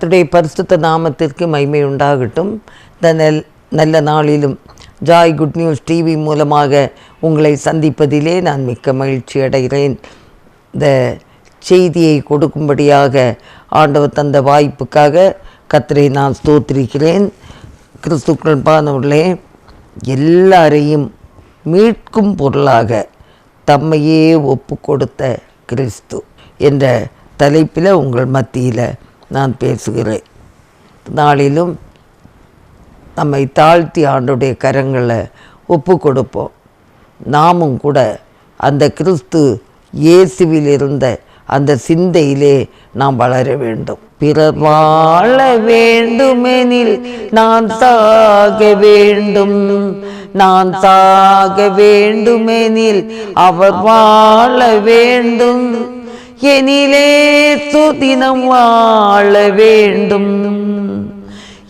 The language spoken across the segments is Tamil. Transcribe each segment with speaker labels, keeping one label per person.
Speaker 1: கர்த்தருடைய பரிசுத்த நாமத்திற்கு மகிமை உண்டாகட்டும். இந்த நெல் நல்ல நாளிலும் ஜாய் குட் நியூஸ் டிவி மூலமாக உங்களை சந்திப்பதிலே நான் மிக்க மகிழ்ச்சி அடைகிறேன். இந்த செய்தியை கொடுக்கும்படியாக ஆண்டவர் தந்த வாய்ப்புக்காக கர்த்தரை நான் ஸ்தோத்திரிக்கிறேன். கிறிஸ்துக்கள் பானவர்களே எல்லாரையும் மீட்கும் பொருளாக தம்மையே ஒப்பு கொடுத்த கிறிஸ்து என்ற தலைப்பில் உங்கள் மத்தியில் நான் பேசுகிறேன். நாளிலும் நம்மை தாழ்த்தி ஆண்டுடைய கரங்களை ஒப்பு கொடுப்போம். நாமும் கூட அந்த கிறிஸ்து இயேசுவில் இருந்த அந்த சிந்தையிலே நாம் வளர வேண்டும். பிறர் வாழ வேண்டுமெனில் நான் சாக வேண்டும். நான் சாக வேண்டுமெனில் அவர் வாழ வேண்டும். எனிலே சுதினம் வாழ வேண்டும்.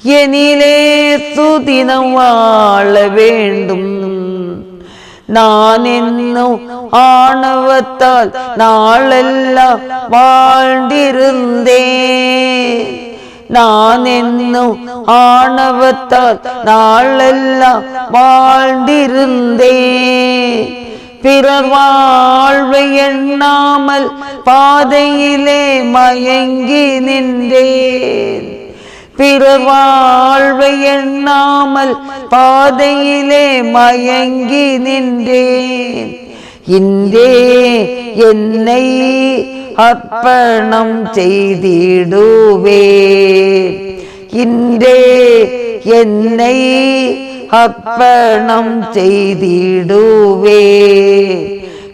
Speaker 1: எனிலே சுதினம் வாழ வேண்டும். நான் என்னும் ஆணவத்தால் நாளெல்லாம் வாழ்ந்திருந்தேன். நான் என்னும் ஆணவத்தால் நாளெல்லாம் வாழ்ந்திருந்தேன். பிறர் வாழ்வை எண்ணாமல் பாதையிலே மயங்கி நின்றேன். பிறர் வாழ்வை எண்ணாமல் பாதையிலே மயங்கி நின்றேன். இன்றே என்னை அர்ப்பணம் செய்திடுவே இன்றே என்னை அர்ப்பணம் செய்திடுவே.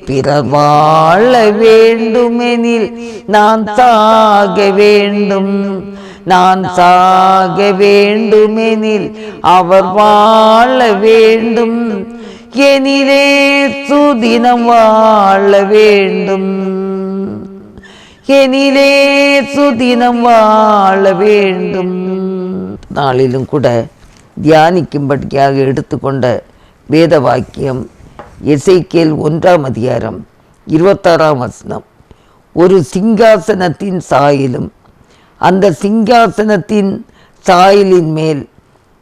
Speaker 1: பிறர் வாழ வேண்டுமெனில் நான் சாக வேண்டும். நான் சாக வேண்டுமெனில் அவர் வாழ வேண்டும். எனிலே சுதினம் வாழ வேண்டும். எனிலே சுதினம் வாழ வேண்டும். நாளிலும் கூட தியானிக்கும்படியாக எடுத்துக்கொண்ட வேத வாக்கியம் எசைக்கேல் ஒன்றாம் அதிகாரம் இருபத்தாறாம் வசனம். ஒரு சிங்காசனத்தின் சாயிலும் அந்த சிங்காசனத்தின் சாயலின் மேல்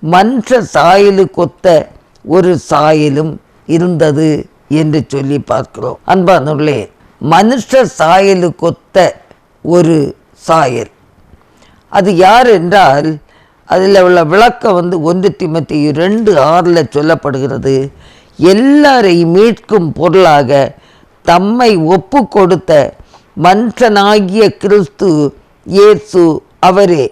Speaker 1: மன்ற சாயலுக்கொத்த ஒரு சாயலும் இருந்தது என்று சொல்லி பார்க்கிறோம். அன்பானுள்ளே மனுஷ சாயலுக்கொத்த ஒரு சாயல். அது யார் என்றால் அதில் உள்ள விளக்கம் வந்து ஒன்று திமத்தி ரெண்டு ஆறில் சொல்லப்படுகிறது. எல்லாரையும் மீட்கும் பொருளாக தம்மை ஒப்பு கொடுத்த மன்றனாகிய கிறிஸ்து இயேசு அவரே.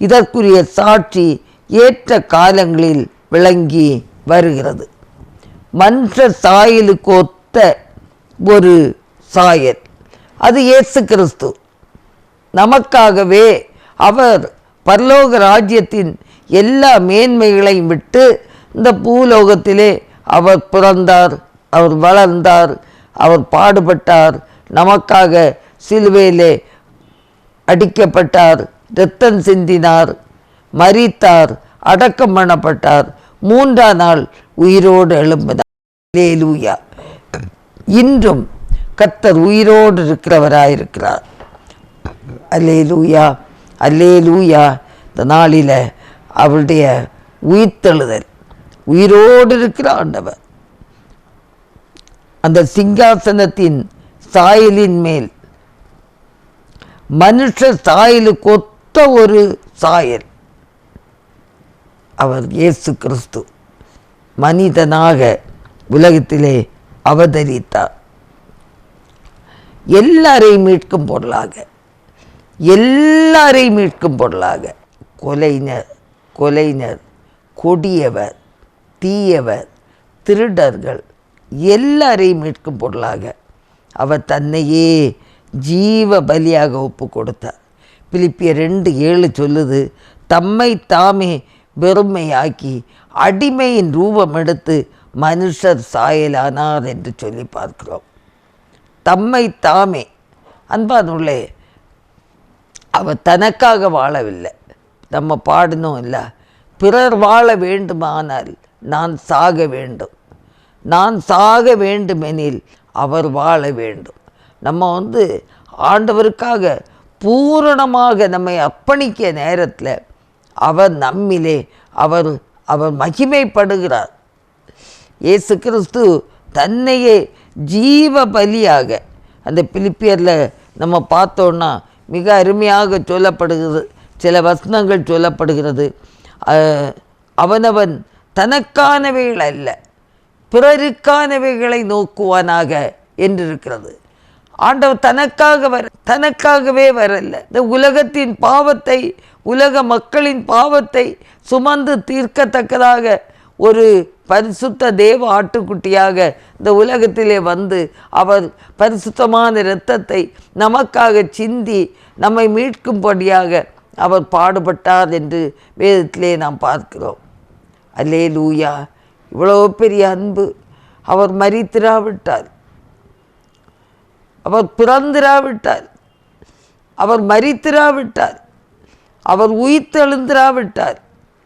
Speaker 1: இதற்குரிய சாட்சி ஏற்ற காலங்களில் விளங்கி வருகிறது. மன்ற சாயலுக்கு ஒத்த ஒரு சாயல். அது இயேசு கிறிஸ்து. நமக்காகவே அவர் பரலோக ராஜ்யத்தின் எல்லா மேன்மைகளையும் விட்டு இந்த பூலோகத்திலே அவர் பிறந்தார் அவர் வளர்ந்தார் அவர் பாடுபட்டார் நமக்காக சிலுவையிலே அடிக்கப்பட்டார் இரத்தம் சிந்தினார் மரித்தார் அடக்கம் பண்ணப்பட்டார். மூன்றாம் நாள் உயிரோடு எழும்பினார். லேலூயா இன்றும் கத்தர் உயிரோடு இருக்கிறவராயிருக்கிறார். அலே லூயா அல்லே லூயா இந்த நாளில் அவருடைய உயிர்த்தெழுதல். உயிரோடு இருக்கிற ஆண்டவர். அந்த சிங்காசனத்தின் சாயலின் மேல் மனுஷ சாயலுக்கு ஒத்த ஒரு சாயல். அவர் இயேசு கிறிஸ்து மனிதனாக உலகத்திலே அவதரித்தார். எல்லாரையும் மீட்கும் பொருளாக. எல்லாரையும் மீட்கும் பொருளாக. கொலைஞர் கொலைஞர் கொடியவர் தீயவர் திருடர்கள் எல்லாரையும் மீட்கும் பொருளாக அவர் தன்னையே ஜீவ பலியாக ஒப்பு கொடுத்தார். பிலிப்பிய ரெண்டு ஏழு சொல்லுது தம்மை தாமே வெறுமையாக்கி அடிமையின் ரூபம் எடுத்து மனுஷர் சாயலானார் என்று சொல்லி பார்க்கிறோம். தம்மை தாமே அன்பானுள்ளே அவர் தனக்காக வாழவில்லை. நம்ம பாடணும் இல்லை. பிறர் வாழ வேண்டுமானால் நான் சாக வேண்டும். நான் சாக வேண்டுமெனில் அவர் வாழ வேண்டும். நம்ம வந்து ஆண்டவருக்காக பூரணமாக நம்மை அர்ப்பணிக்க நேரத்தில் அவர் நம்மிலே அவர் அவர் மகிமைப்படுகிறார். இயேசு கிறிஸ்து தன்னையே ஜீவ பலியாக அந்த பிலிப்பியரில் நம்ம பார்த்தோன்னா மிக அருமையாக சொல்லப்படுகிறது. சில வசனங்கள் சொல்லப்படுகிறது. அவனவன் தனக்கானவைகள் அல்ல பிறருக்கானவைகளை நோக்குவானாக என்றிருக்கிறது. ஆண்டவர் தனக்காக வர தனக்காகவே வரல இந்த உலகத்தின் பாவத்தை உலக மக்களின் பாவத்தை சுமந்து தீர்க்கத்தக்கதாக ஒரு பரிசுத்த தேவ ஆட்டுக்குட்டியாக இந்த உலகத்திலே வந்து அவர் பரிசுத்தமான இரத்தத்தை நமக்காக சிந்தி நம்மை மீட்கும்படியாக அவர் பாடுபட்டார் என்று வேதத்திலே நாம் பார்க்கிறோம். அல்லே லூயா இவ்வளோ பெரிய அன்பு. அவர் மறித்திராவிட்டார் அவர் பிறந்திராவிட்டார். அவர் மறித்திராவிட்டார் அவர் உயிர்த்தெழுந்திராவிட்டார்.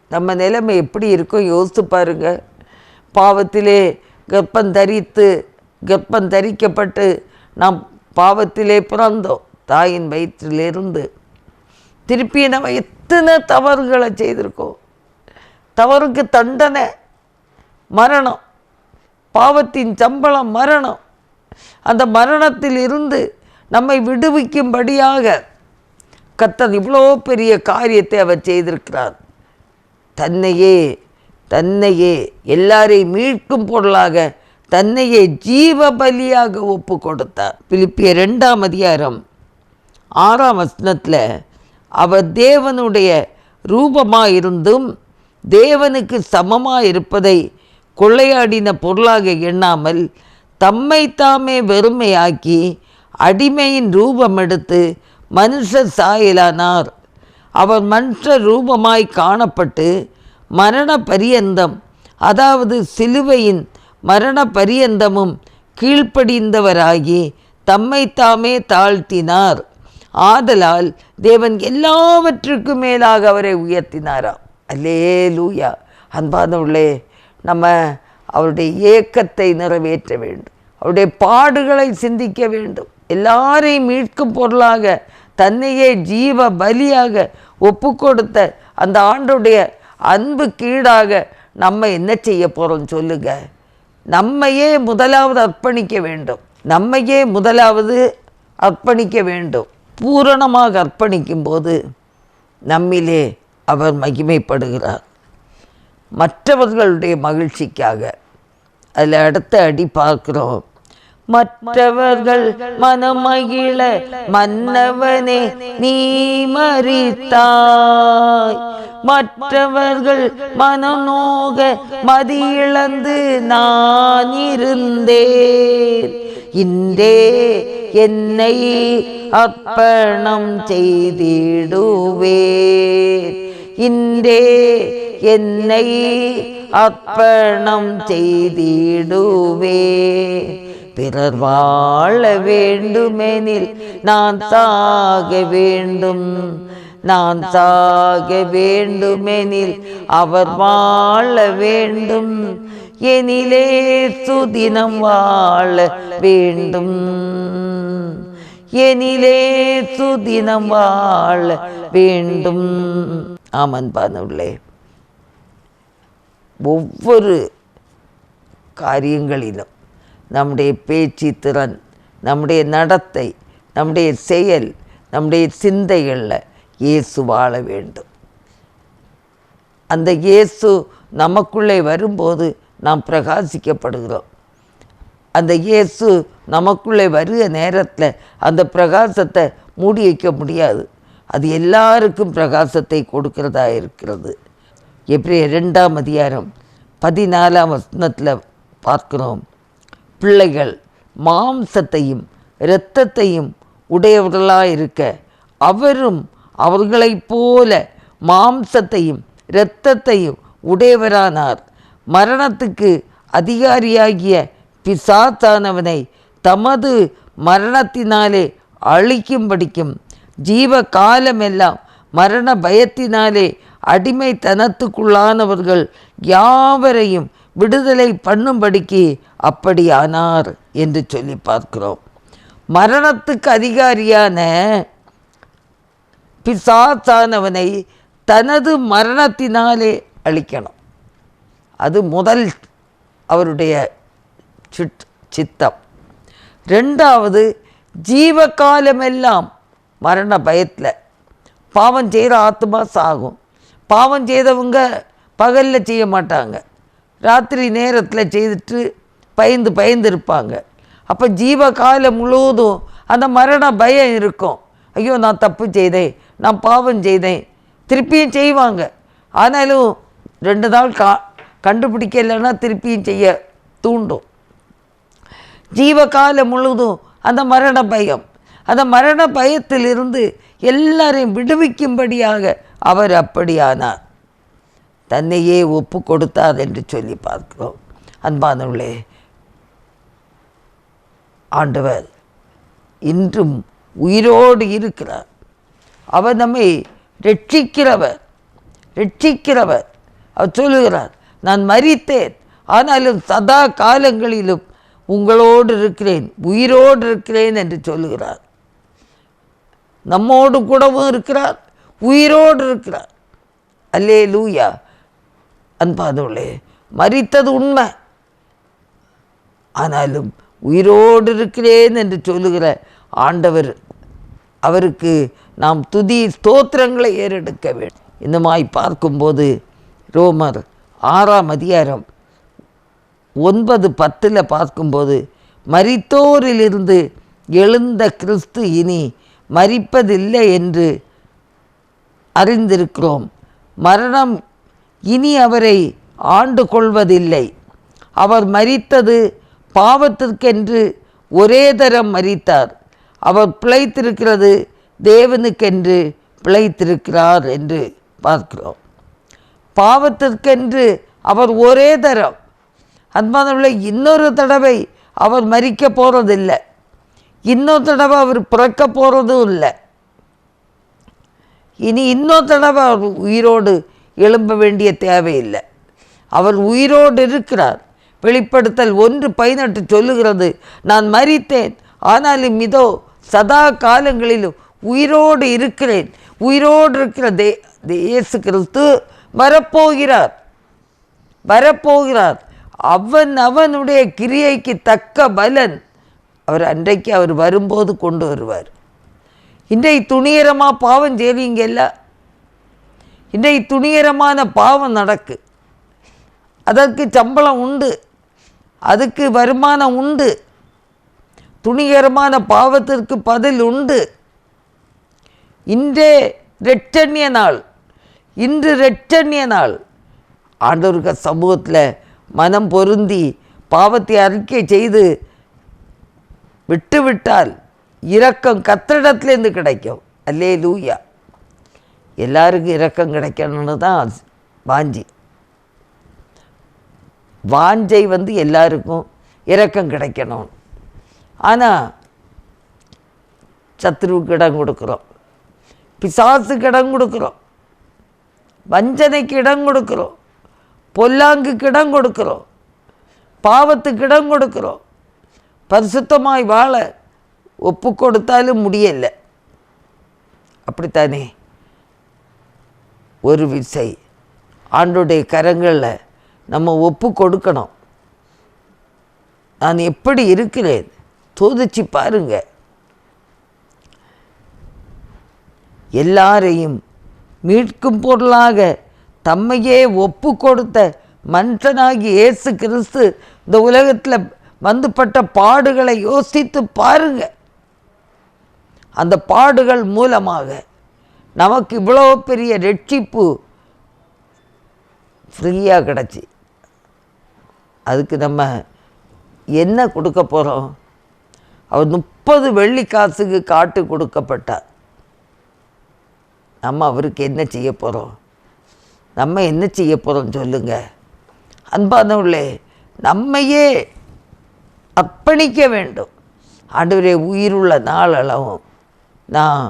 Speaker 1: நம்ம நிலைமை எப்படி இருக்கோ யோசித்து பாருங்க. பாவத்திலே கர்ப்பம் தரித்து கர்ப்பம் தரிக்கப்பட்டு நாம் பாவத்திலே பிறந்தோம். தாயின் வயிற்றிலிருந்து. திருப்பி நம்ம எத்தனை தவறுகளை செய்திருக்கோம். தவறுக்கு தண்டனை மரணம். பாவத்தின் சம்பளம் மரணம். அந்த மரணத்தில் இருந்து நம்மை விடுவிக்கும்படியாக கத்தன் இவ்வளோ பெரிய காரியத்தை அவர் செய்திருக்கிறார். தன்னையே தன்னையே எல்லாரையும் மீட்கும் பொருளாக தன்னையே ஜீவ பலியாக ஒப்பு கொடுத்தார் பிலிப்பிய ரெண்டாம் அதிகாரம் ஆறாம் வசனத்தில் அவர் தேவனுடைய ரூபமாக இருந்தும் தேவனுக்கு சமமாக இருப்பதை கொள்ளையாடின பொருளாக எண்ணாமல் தம்மை தாமே வெறுமையாக்கி அடிமையின் ரூபம் எடுத்து மனுஷ சாயலானார். அவர் மன்ற ரூபமாய் காணப்பட்டு மரண பரியந்தம் அதாவது சிலுவையின் மரண பரியந்தமும் கீழ்ப்படிந்தவராகி தம்மை தாமே தாழ்த்தினார். ஆதலால் தேவன் எல்லாவற்றுக்கும் மேலாக அவரை உயர்த்தினாராம். அல்லே லூயா அன்பானவர்களே நம்ம அவருடைய ஏக்கத்தை நிறைவேற்ற வேண்டும். அவருடைய பாடுகளை சிந்திக்க வேண்டும். எல்லாரையும் மீட்கும் பொருளாக தன்னையே ஜீவ பலியாக ஒப்பு கொடுத்த அந்த ஆண்டுடைய அன்பு கீழாக நம்ம என்ன செய்ய போகிறோம் சொல்லுங்க. நம்மையே முதலாவது அர்ப்பணிக்க வேண்டும். நம்மையே முதலாவது அர்ப்பணிக்க வேண்டும். பூரணமாக அர்ப்பணிக்கும் போது நம்மிலே அவர் மகிமைப்படுகிறார். மற்றவர்களுடைய மகிழ்ச்சிக்காக. அதில் அடுத்த அடி பார்க்குறோம். மற்றவர்கள் மனமகிழ மன்னவனே நீ மறித்தாய். மற்றவர்கள் மனநோக மதியிழந்து நான் இருந்தேன். இன்றே என்னை அர்ப்பணம் செய்திடுவேன். இன்றே என்னை அர்ப்பணம் செய்திடுவேன். பிறர் வாழ வேண்டுமெனில் நான் சாக வேண்டும். நான் சாக வேண்டுமெனில் அவர் வாழ வேண்டும். எனிலே சுதினம் வாழ வேண்டும். எனிலே சுதினம் வாழ வேண்டும். ஆமன் பானுள்ளே ஒவ்வொரு காரியங்களிலும் நம்முடைய பேச்சு திறன் நம்முடைய நடத்தை நம்முடைய செயல் நம்முடைய சிந்தைகளில் இயேசு வாழ வேண்டும். அந்த இயேசு நமக்குள்ளே வரும்போது நாம் பிரகாசிக்கப்படுகிறோம். அந்த இயேசு நமக்குள்ளே வருக நேரத்தில் அந்த பிரகாசத்தை மூடி வைக்க முடியாது. அது எல்லாருக்கும் பிரகாசத்தை கொடுக்கிறதா இருக்கிறது. எப்படி ரெண்டாம் அதிகாரம் பதினாலாம் வசனத்தில் பார்க்கிறோம். பிள்ளைகள் மாம்சத்தையும் இரத்தத்தையும் உடையவர்களாயிருக்க அவரும் அவர்களைப் போல மாம்சத்தையும் இரத்தத்தையும் உடையவரானார். மரணத்துக்கு அதிகாரியாகிய பிசாத்தானவனை தமது மரணத்தினாலே அழிக்கும்படிக்கும் ஜீவ காலமெல்லாம் மரண பயத்தினாலே அடிமைத்தனத்துக்குள்ளானவர்கள் யாவரையும் விடுதலை பண்ணும்படிக்கு அப்படியானார் என்று சொல்லி பார்க்கிறோம். மரணத்துக்கு அதிகாரியான பிசாசானவனை தனது மரணத்தினாலே அழிக்கணும். அது முதல் அவருடைய சிட் சித்தம். ரெண்டாவது ஜீவகாலமெல்லாம் மரண பயத்தில். பாவம் செய்கிற ஆத்மா சாகும். பாவம் செய்தவங்க பகலில் செய்ய மாட்டாங்க. ராத்திரி நேரத்தில் செய்துட்டு பயந்து பயந்து இருப்பாங்க. அப்போ ஜீவகாலம் முழுவதும் அந்த மரண பயம் இருக்கும். ஐயோ நான் தப்பு செய்தேன் நான் பாவம் செய்தேன். திருப்பியும் செய்வாங்க. ஆனாலும் ரெண்டு நாள் கா கண்டுபிடிக்கலைன்னா திருப்பியும் செய்ய தூண்டும். ஜீவ காலம் முழுவதும் அந்த மரண பயம். அந்த மரண பயத்திலிருந்து எல்லாரையும் விடுவிக்கும்படியாக அவர் அப்படியானார். தன்னையே ஒப்பு கொடுத்தார் என்று சொல்லி பார்க்கிறோம். அன்பானவர்களே ஆண்டவர் இன்றும் உயிரோடு இருக்கிறார். அவர் நம்மை ரட்சிக்கிறவர் ரட்சிக்கிறவர். அவர் சொல்லுகிறார் நான் மறித்தேன் ஆனாலும் சதா காலங்களிலும் உங்களோடு இருக்கிறேன் உயிரோடு இருக்கிறேன் என்று சொல்லுகிறார். நம்மோடு கூடவும் இருக்கிறார் உயிரோடு இருக்கிறார். அல்லே லூயா அன்பாதவளே மரித்தது உண்மை. ஆனாலும் உயிரோடு இருக்கிறேன் என்று சொல்லுகிற ஆண்டவர் அவருக்கு நாம் துதி ஸ்தோத்திரங்களை ஏறெடுக்க வேண்டும். இந்த மாதிரி பார்க்கும்போது ரோமர் ஆறாம் அதிகாரம் ஒன்பது பத்தில் பார்க்கும்போது மரித்தோரிலிருந்து எழுந்த கிறிஸ்து இனி மரிப்பதில்லை என்று அறிந்திருக்கிறோம். மரணம் இனி அவரை ஆண்டு கொள்வதில்லை. அவர் மரித்தது பாவத்திற்கென்று ஒரே தரம் மறித்தார் அவர் பிழைத்திருக்கிறது தேவனுக்கென்று பிழைத்திருக்கிறார் என்று பார்க்கிறோம். பாவத்திற்கென்று அவர் ஒரே தரம். அன்பானவர்களே இன்னொரு தடவை அவர் மறிக்க போகிறதில்லை இன்னொரு தடவை அவர் பிறக்க போகிறதும் இல்லை. இனி இன்னொரு தடவை அவர் உயிரோடு எழும்ப வேண்டிய தேவையில்லை. அவர் உயிரோடு இருக்கிறார். வெளிப்படுத்தல் ஒன்று பதினெட்டு சொல்லுகிறது. நான் மறித்தேன் ஆனாலும் இதோ சதா காலங்களிலும் உயிரோடு இருக்கிறேன். உயிரோடு இருக்கிற தே தே- இயேசு கிறிஸ்து வரப்போகிறார். வரப்போகிறார். அவன் அவனுடைய கிரியைக்கு தக்க பலன் அவர் அன்றைக்கு அவர் வரும்போது கொண்டு வருவார். இன்றைக்கு துணிகரமாக பாவம் செய்வீங்கல்ல இன்றைக்கு துணிகரமான பாவம் நடக்கு. அதற்கு சம்பளம் உண்டு. அதுக்கு வருமானம் உண்டு. துணிகரமான பாவத்திற்கு பதில் உண்டு. இன்றே ரெட்டன்ய நாள். இன்று ரெட்டன்ய நாள். ஆண்டவருக்கு சமூகத்தில் மனம் பொருந்தி பாவத்தை அறிக்கை செய்து விட்டுவிட்டால் இரக்கம் கத்திரிடத்துலேருந்து கிடைக்கும். அல்லே லூயா எல்லாருக்கும் இரக்கம் கிடைக்கணும்னு தான் வாஞ்சி. வாஞ்சை வந்து எல்லாருக்கும் இரக்கம் கிடைக்கணும். ஆனால் சத்ருவுக்கு இடம் கொடுக்குறோம். பிசாசுக்கு இடம் கொடுக்குறோம். வஞ்சனைக்கு இடம் கொடுக்குறோம். பொல்லாங்குக்கு இடம் கொடுக்குறோம். பாவத்துக்கு இடம் கொடுக்குறோம். பரிசுத்தமாய் வாழ ஒப்பு கொடுத்தாலும் முடியலை. அப்படித்தானே? ஒரு விசை. ஆண்டுடைய கரங்களில் நம்ம ஒப்பு கொடுக்கணும். நான் எப்படி இருக்கிறேன்? சோதிச்சு பாருங்க. எல்லாரையும் மீட்கும் பொருளாக தம்மையே ஒப்பு கொடுத்த மனுஷனாகி இயேசு கிறிஸ்து இந்த உலகத்தில் வந்துப்பட்ட பாடுகளை யோசித்து பாருங்க. அந்த பாடுகள் மூலமாக நமக்கு இவ்வளோ பெரிய ரட்சிப்பு ஃப்ரீயாக கிடச்சி. அதுக்கு நம்ம என்ன கொடுக்க போகிறோம் அவர் முப்பது வெள்ளி காசுக்கு காட்டு கொடுக்கப்பட்டார். நம்ம அவருக்கு என்ன செய்ய போகிறோம் நம்ம என்ன செய்ய போகிறோம் சொல்லுங்கள் அன்பானவர்களே நம்மையே அர்ப்பணிக்க வேண்டும். ஆண்டவரே உயிருள்ள நாளளவும் நான்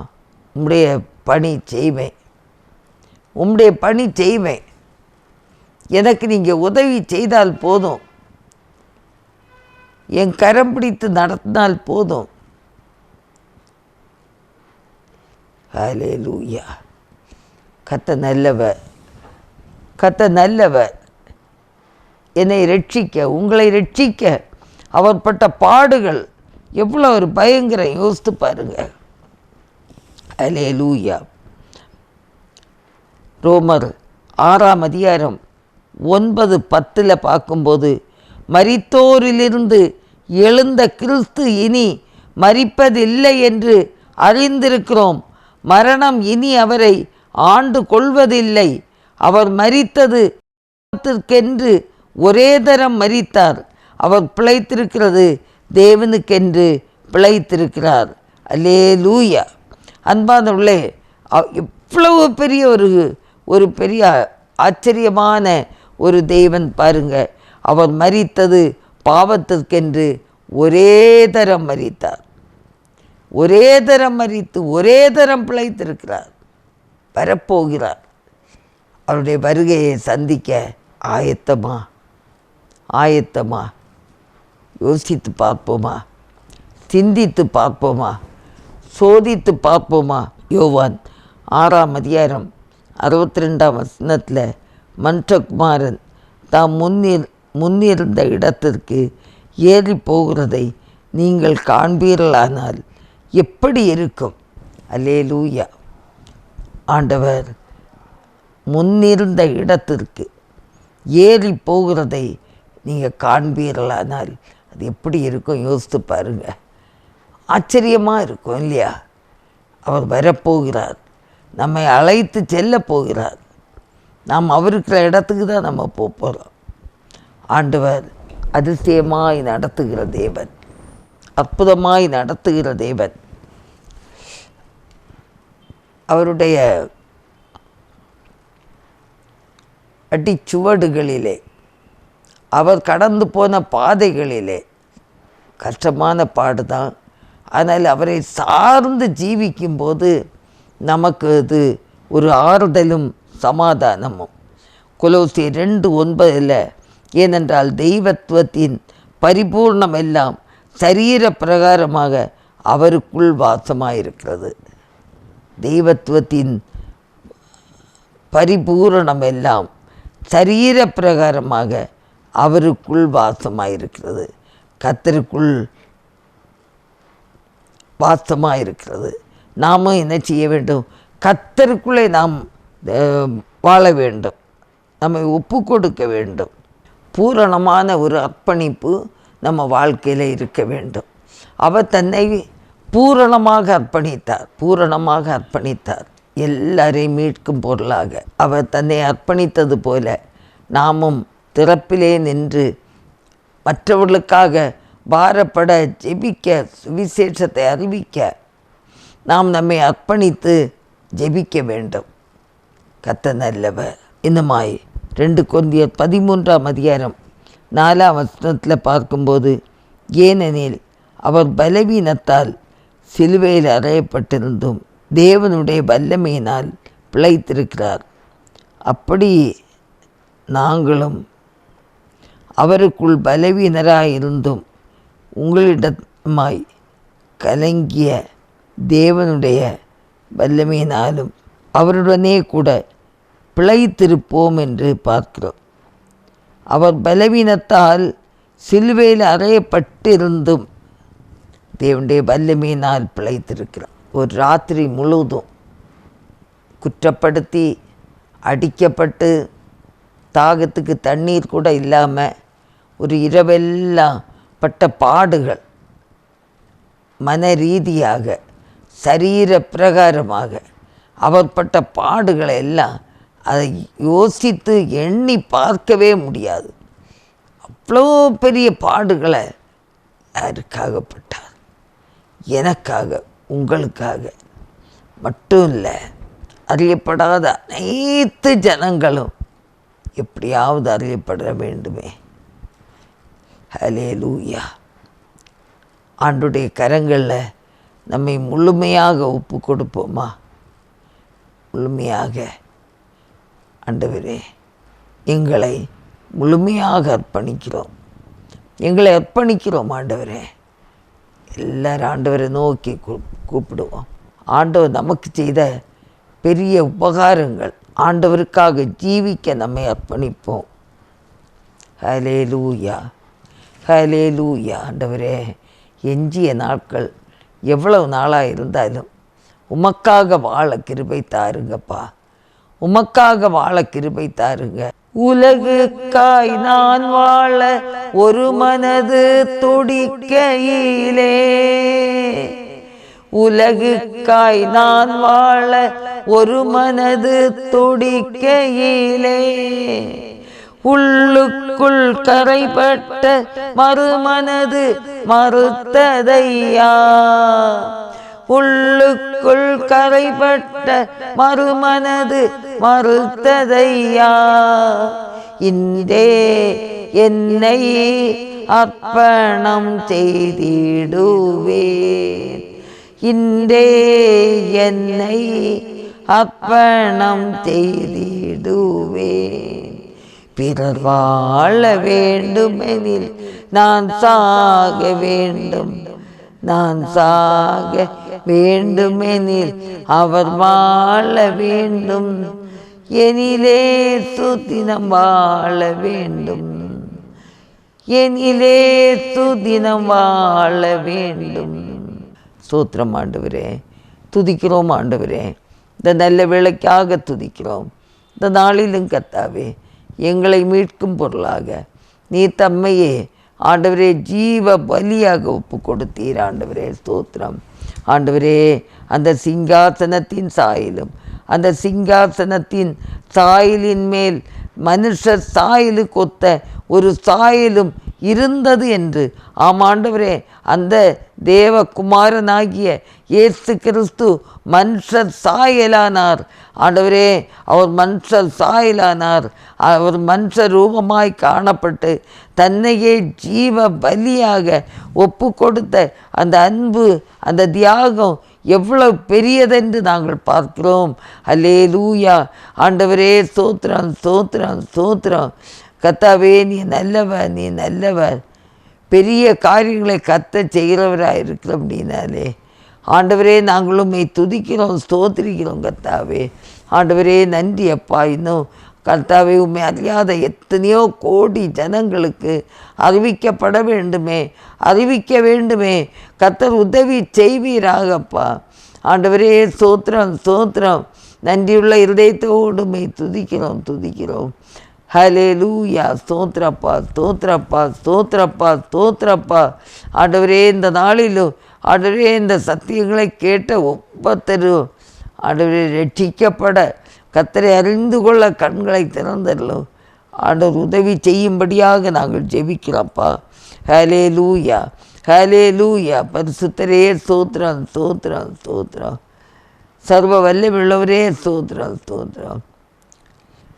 Speaker 1: உம்முடைய பணி செய்வேன். உம்முடைய பணி செய்வேன். எனக்கு நீங்கள் உதவி செய்தால் போதும். என் கரம் பிடித்து நடத்தினால் போதும். ஹலே லூயா கத்த நல்லவர். கத்த நல்லவர். என்னை ரட்சிக்க உங்களை ரட்சிக்க. அவர் பட்ட பாடுகள் எவ்வளோ ஒரு பயங்கரம் யோசித்து பாருங்கள் அலே லூயா ரோமர் ஆறாம் அதிகாரம் ஒன்பது பத்தில் பார்க்கும்போது மரித்தோரிலிருந்து எழுந்த கிறிஸ்து இனி மரிப்பதில்லை என்று அறிந்திருக்கிறோம். மரணம் இனி அவரை ஆண்டு கொள்வதில்லை. அவர் மறித்தது பாவத்திற்கென்று ஒரே தரம் மரித்தார். அவர் பிழைத்திருக்கிறது தேவனுக்கென்று பிழைத்திருக்கிறார். அல்லே லூயா அன்பான உள்ளே இவ்வளவு பெரிய ஒரு ஒரு பெரிய ஆச்சரியமான ஒரு தெய்வன் பாருங்க. அவர் மறித்தது பாவத்திற்கென்று ஒரே தரம் மறித்தார் ஒரே தரம் மறித்து ஒரே தரம் பிழைத்திருக்கிறார். வரப்போகிறார். அவருடைய வருகையை சந்திக்க ஆயத்தமா? ஆயத்தமா? யோசித்து பார்ப்போமா? சிந்தித்து பார்ப்போமா? சோதித்து பார்ப்போமா? யோவான் ஆறாம் அதிகாரம் அறுபத்தி ரெண்டாம் வசனத்தில் மன்றகுமாரன் தாம் முன்னில் முன்னிருந்த இடத்திற்கு ஏறி போகிறதை நீங்கள் காண்பீர்களானால் எப்படி இருக்கும்? அலே லூயா ஆண்டவர் முன்னிருந்த இடத்திற்கு ஏறி போகிறதை நீங்கள் காண்பீர்களானால் அது எப்படி இருக்கும்? யோசித்து பாருங்கள் ஆச்சரியமாக இருக்கும் இல்லையா? அவர் வரப்போகிறார். நம்மை அழைத்து செல்ல போகிறார். நாம் அவருக்கிற இடத்துக்கு தான் நம்ம போக போகிறோம் ஆண்டவர் அதிசயமாய் நடத்துகிற தேவன். அற்புதமாய் நடத்துகிற தேவன். அவருடைய அடிச்சுவடுகளிலே அவர் கடந்து போன பாதைகளிலே கஷ்டமான பாடுதான் ஆனால் அவரை சார்ந்து ஜீவிக்கும்போது நமக்கு அது ஒரு ஆறுதலும் சமாதானமும். குலோசி ரெண்டு ஒன்பதில் ஏனென்றால் தெய்வத்துவத்தின் பரிபூர்ணம் எல்லாம் சரீர பிரகாரமாக அவருக்குள் வாசமாயிருக்கிறது. தெய்வத்துவத்தின் பரிபூரணம் எல்லாம் சரீர பிரகாரமாக அவருக்குள் வாசமாயிருக்கிறது. கத்தருக்குள் வாசமாயிருக்கிறது நாமும் என்ன செய்ய வேண்டும்? கத்தருக்குள்ளே நாம் வாழ வேண்டும். நம்மை ஒப்பு கொடுக்க வேண்டும். பூரணமான ஒரு அர்ப்பணிப்பு நம்ம வாழ்க்கையில் இருக்க வேண்டும். அவர் தன்னை பூரணமாக அர்ப்பணித்தார். பூரணமாக அர்ப்பணித்தார். எல்லாரையும் மீட்கும் பொருளாக. அவர் தன்னை அர்ப்பணித்தது போல நாமும் திறப்பிலே நின்று மற்றவர்களுக்காக பாரப்பட ஜெபிக்க சுவிசேஷத்தை அறிவிக்க நாம் நம்மை அர்ப்பணித்து ஜெபிக்க வேண்டும். கத்த நல்லவர். இன்னுமாய் ரெண்டு கொந்தியர் பதிமூன்றாம் அதிகாரம் நாலாம் வசனத்தில் பார்க்கும்போது ஏனெனில் அவர் பலவீனத்தால் சிலுவையில் அறையப்பட்டிருந்தும் தேவனுடைய வல்லமையினால் பிழைத்திருக்கிறார். அப்படி நாங்களும் அவருக்குள் பலவீனராயிருந்தும் உங்களிடமாய் கலங்கிய தேவனுடைய வல்லமையினாலும் அவருடனே கூட பிழைத்திருப்போம் என்று பார்க்கிறோம். அவர் பலவீனத்தால் சிலுவையில் அறையப்பட்டிருந்தும் தேவனுடைய வல்லமையினால் பிழைத்திருக்கிறார். ஒரு ராத்திரி முழுவதும் குற்றப்படுத்தி அடிக்கப்பட்டு தாகத்துக்கு தண்ணீர் கூட இல்லாமல் ஒரு இரவெல்லாம் பட்ட பாடுகள் மன ரீதியாக சரீர பிரகாரமாக அவர் பட்ட பாடுகளை எல்லாம் அதை யோசித்து எண்ணி பார்க்கவே முடியாது. அவ்வளோ பெரிய பாடுகளை யாருக்காகப்பட்டார் எனக்காக உங்களுக்காக மட்டும் இல்லை அறியப்படாத அனைத்து ஜனங்களும் எப்படியாவது அறியப்பட வேண்டுமே. ஹலே லூயா ஆண்டுடைய கரங்களில் நம்மை முழுமையாக ஒப்பு கொடுப்போமா? முழுமையாக. ஆண்டவரே எங்களை முழுமையாக அர்ப்பணிக்கிறோம். எங்களை அர்ப்பணிக்கிறோம் ஆண்டவரே. எல்லாரும் ஆண்டவரை நோக்கி கூ கூப்பிடுவோம். ஆண்டவர் நமக்கு செய்த பெரிய உபகாரங்கள். ஆண்டவருக்காக ஜீவிக்க நம்மை அர்ப்பணிப்போம். ஹலே லூயா ஹலே லூயா ஆண்டவரே. எஞ்சிய நாட்கள் எவ்வளவு நாளாக இருந்தாலும் உமக்காக வாழ கிருபை தாருங்கப்பா. உமக்காக வாழ கிருபை தாருங்க. உலகுக்காய் நான் வாழ ஒரு மனது துடிக்கையிலே. உலகுக்காய் நான் வாழ ஒரு மனது துடிக்கையிலே. உள்ளுக்குள் கரைப்பட்ட மறுமனது மறுத்ததையா? உள்ளுக்குள் கரைப்பட்ட மறுமனது மறுத்ததையா? இன்றே என்னை அர்ப்பணம் செய்திடுவேன். இன்றே என்னை அர்ப்பணம் செய்திடுவேன். பிறர் வாழ வேண்டுமெனில் நான் சாக வேண்டும். நான் சாக வேண்டுமெனில் அவர் வாழ வேண்டும். எனிலே சுதினம் வாழ வேண்டும். எனிலே சுதினம் வாழ வேண்டும். சூத்திரம் ஆண்டவரே துதிக்கிறோம் ஆண்டவரே. இந்த நல்ல வேலைக்காக துதிக்கிறோம். இந்த நாளிலும் கத்தாவே எங்களை மீட்கும் பொருளாக. நீ தம்மையே ஆண்டவரே ஜீவ பலியாக ஒப்பு கொடுத்தீர் ஆண்டவரே ஸ்தோத்திரம். ஆண்டவரே அந்த சிங்காசனத்தின் சாயிலும் அந்த சிங்காசனத்தின் சாயலின் மேல் மனுஷர் சாயலு கொத்த ஒரு சாயலும் இருந்தது என்று. ஆமாண்டவரே அந்த தேவகுமாரனாகிய இயேசு கிறிஸ்து மனுஷர் சாயலானார். ஆண்டவரே அவர் மனுஷர் சாயலானார். அவர் மனுஷ ரூபமாய் காணப்பட்டு தன்னையே ஜீவ பலியாக ஒப்பு கொடுத்த அந்த அன்பு அந்த தியாகம் எவ்வளவு பெரியதென்று நாங்கள் பார்க்கிறோம். அல்லே லூயா ஆண்டவரே சோத்திரம் சோத்திரம் சோத்திரம் கத்தாவே நீ நல்லவ நீ நல்லவர். பெரிய காரியங்களை கத்த செய்கிறவராக இருக்கிற அப்படின்னாலே ஆண்டவரே நாங்களும் துதிக்கிறோம் ஸ்தோத்திரிக்கிறோம் கர்த்தாவே. ஆண்டவரே நன்றி அப்பா. இன்னும் கர்த்தாவே உண்மை அறியாத எத்தனையோ கோடி ஜனங்களுக்கு அறிவிக்கப்பட வேண்டுமே அறிவிக்க வேண்டுமே. கத்தர் உதவி செய்வீராகப்பா ஆண்டவரே சோத்திரம் சோத்திரம் நன்றியுள்ள இருதயத்தோடு மெய் துதிக்கிறோம் துதிக்கிறோம். ஹலே லூயா ஸ்தோத்திரப்பா ஸ்தோத்திரப்பா ஸ்தோத்திரப்பா ஸ்தோத்திரப்பா ஆண்டவரே இந்த நாளிலும் ஆடவே இந்த சத்தியங்களை கேட்ட ஒவ்வொருத்தரும் ஆடவே ரட்சிக்கப்பட கத்தரை அறிந்து கொள்ள கண்களை திறந்தல்லோ ஆண்டவர் உதவி செய்யும்படியாக நாங்கள் ஜெபிக்கிறோம்ப்பா. ஹலே லூயா ஹலே லூயா பரிசுத்தரே சோத்ரம் சோத்ரம் சோத்ரம் சர்வ வல்லமுள்ளவரே சோத்ரம் சோத்ரம்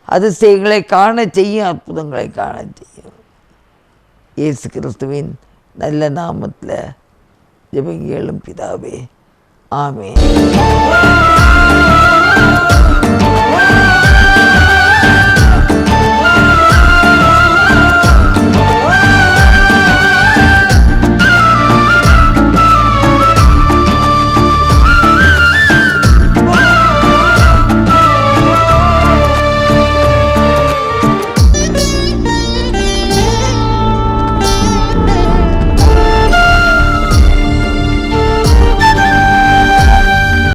Speaker 1: அதிசயங்களை காண செய்யும் அற்புதங்களை காண செய்யும். இயேசு கிறிஸ்துவின் நல்ல நாமத்தில் ஜெபங்கேளும் பிதாவே? ஆமே